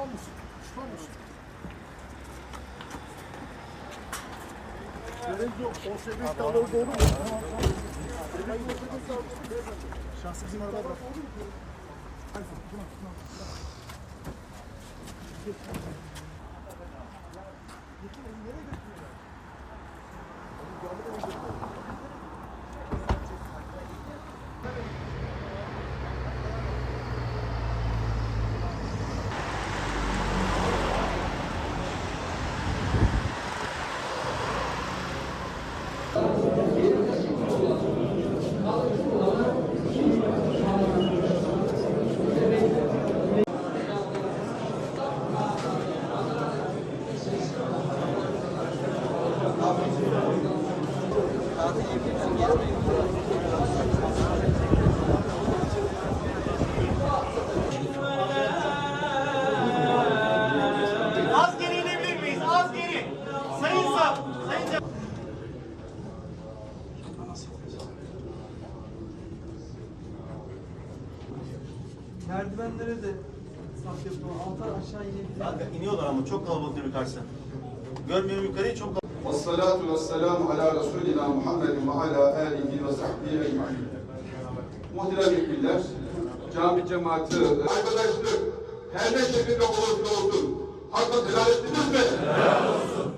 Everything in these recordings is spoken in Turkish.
Pişman mısın? Pişman mısın? Gelince o sebep dağları doğru mu? Şahsı bizim arabaya bırak. Az geri Merdivenlere de saf yapıyor. Altar aşağı inebilir. Kanka iniyorlar ama çok kalabalık bir karşıdan. Görmüyorum yukarıyı çok kalabalık. والصلاة والسلام على رسولنا Muhammed ve ala alihi ve sahbihi ecmaîn. Muhterem müminler, cami cemaati, arkadaşlar, her ne şekilde olursa olsun, hakka helal ettiniz mi? Helal olsun.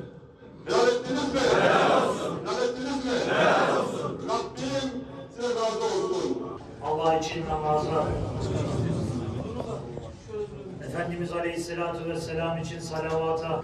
Helal ettiniz mi? Helal olsun. Helal ettiniz mi? Helal olsun. Rabbim size razı olsun. Allah için namaza, Efendimiz Aleyhisselatü Vesselam için salavata,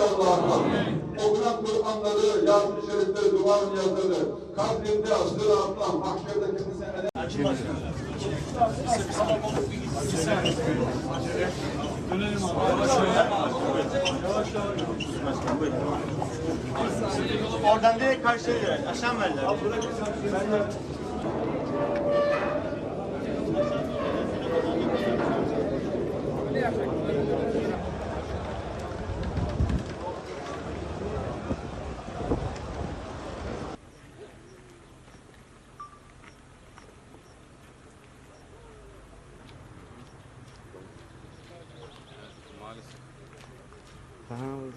Okunan Kur'anları, yazmış şerifleri, duvarın yazıları, kabrinde, sıratla, mahşerde kendisine ele Oradan direkt karşıya girer. Aşağı mı verdiler? Tá uma